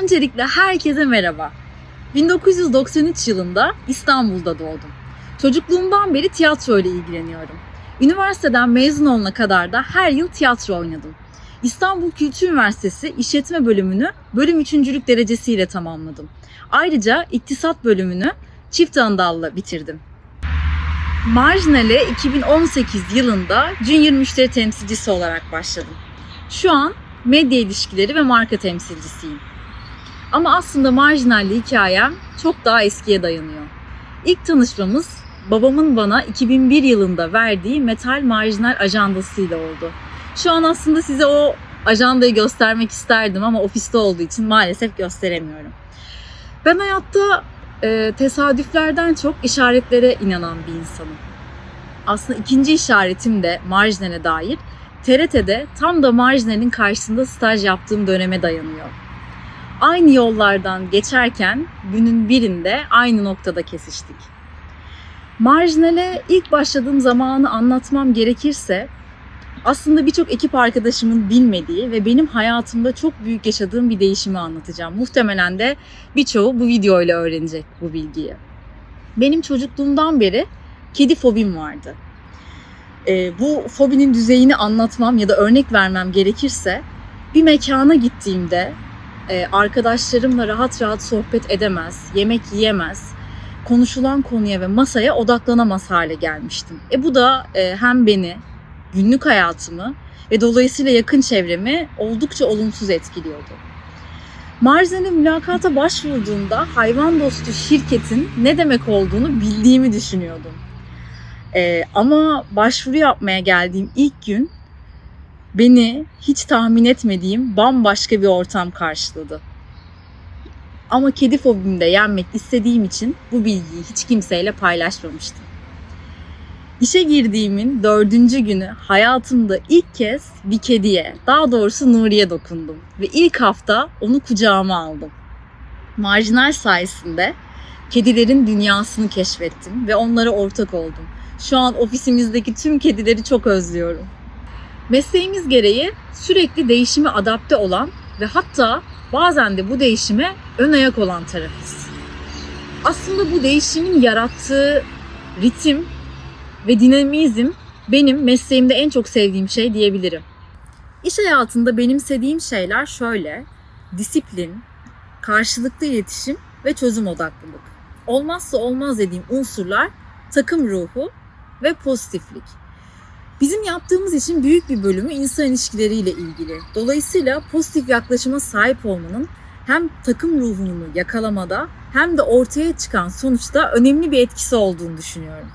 Öncelikle herkese merhaba. 1993 yılında İstanbul'da doğdum. Çocukluğumdan beri tiyatro ile ilgileniyorum. Üniversiteden mezun olana kadar da her yıl tiyatro oynadım. İstanbul Kültür Üniversitesi İşletme bölümünü bölüm üçüncülük derecesiyle tamamladım. Ayrıca iktisat bölümünü çift andalla bitirdim. Marjinal'e 2018 yılında Junior müşteri temsilcisi olarak başladım. Şu an medya ilişkileri ve marka temsilcisiyim. Ama aslında marjinalli hikayem çok daha eskiye dayanıyor. İlk tanışmamız babamın bana 2001 yılında verdiği metal marjinal ajandasıyla oldu. Şu an aslında size o ajandayı göstermek isterdim ama ofiste olduğu için maalesef gösteremiyorum. Ben hayatta e, tesadüflerden çok işaretlere inanan bir insanım. Aslında ikinci işaretim de marjinale dair TRT'de tam da marjinalin karşısında staj yaptığım döneme dayanıyor. Aynı yollardan geçerken günün birinde aynı noktada kesiştik. Marjinale ilk başladığım zamanı anlatmam gerekirse aslında birçok ekip arkadaşımın bilmediği ve benim hayatımda çok büyük yaşadığım bir değişimi anlatacağım. Muhtemelen de birçoğu bu videoyla öğrenecek bu bilgiyi. Benim çocukluğumdan beri kedi fobim vardı. Ee, bu fobinin düzeyini anlatmam ya da örnek vermem gerekirse bir mekana gittiğimde e, arkadaşlarımla rahat rahat sohbet edemez, yemek yiyemez, konuşulan konuya ve masaya odaklanamaz hale gelmiştim. E bu da e, hem beni, günlük hayatımı ve dolayısıyla yakın çevremi oldukça olumsuz etkiliyordu. Marzin'e mülakata başvurduğumda hayvan dostu şirketin ne demek olduğunu bildiğimi düşünüyordum. Ee, ama başvuru yapmaya geldiğim ilk gün beni hiç tahmin etmediğim bambaşka bir ortam karşıladı. Ama kedi fobimi de yenmek istediğim için bu bilgiyi hiç kimseyle paylaşmamıştım. İşe girdiğimin dördüncü günü hayatımda ilk kez bir kediye, daha doğrusu Nuri'ye dokundum. Ve ilk hafta onu kucağıma aldım. Marjinal sayesinde kedilerin dünyasını keşfettim ve onlara ortak oldum. Şu an ofisimizdeki tüm kedileri çok özlüyorum. Mesleğimiz gereği sürekli değişime adapte olan ve hatta bazen de bu değişime ön ayak olan tarafız. Aslında bu değişimin yarattığı ritim ve dinamizm benim mesleğimde en çok sevdiğim şey diyebilirim. İş hayatında benimsediğim şeyler şöyle. Disiplin, karşılıklı iletişim ve çözüm odaklılık. Olmazsa olmaz dediğim unsurlar takım ruhu ve pozitiflik. Bizim yaptığımız için büyük bir bölümü insan ilişkileriyle ilgili. Dolayısıyla pozitif yaklaşıma sahip olmanın hem takım ruhunu yakalamada hem de ortaya çıkan sonuçta önemli bir etkisi olduğunu düşünüyorum.